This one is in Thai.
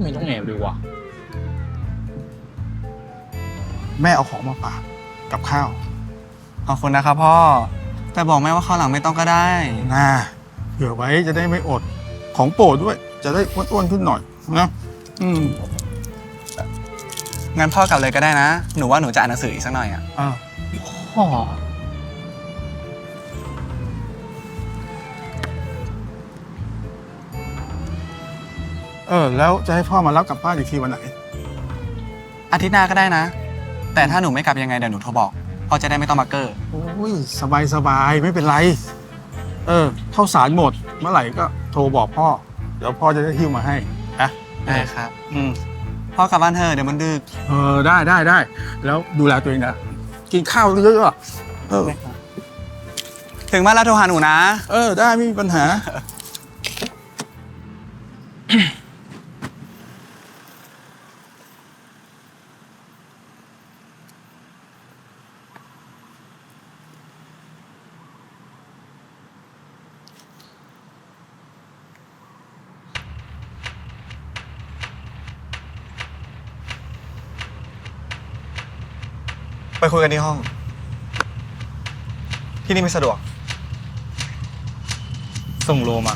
ไม่ต้องแอบด้วยวะแม่เอาของมาฝากกับข้าวขอบคุณนะครับพ่อ แต่บอกแม่ว่าข้าวหลังไม่ต้องก็ได้ นะเผื่อไว้จะได้ไม่อดของโปรดด้วย จะได้อ้วนๆขึ้นหน่อยนะอืมงั้นพ่อกลับเลยก็ได้นะ หนูว่าหนูจะอ่านหนังสืออีกสักหน่อยอะอ่าพ่อ เออ แล้วจะให้พ่อมารับกลับบ้านอีกทีวันไหน อาทิตย์หน้าก็ได้นะ แต่ถ้าหนูไม่กลับยังไงเดี๋ยวหนูโทรบอกพ่อจะได้ไม่ต้องมาเกอร์โอ้ยสบายสบายไม่เป็นไร เออข้าวสารหมดเมื่อไหร่ก็โทรบอกพ่อ เดี๋ยวพ่อจะได้หิ้วมาให้นะได้ครับ อืมพ่อกลับบ้านเถอะเดี๋ยวมันดึก เออได้ได้ได้ แล้วดูแลตัวเองนะ กินข้าวเยอะๆอะเออ ถึงบ้านแล้วโทรหาหนูนะ เออ ได้ไม่มีปัญหา ไปคุยกันที่ห้อง ที่นี่ไม่สะดวก ส่งโลมา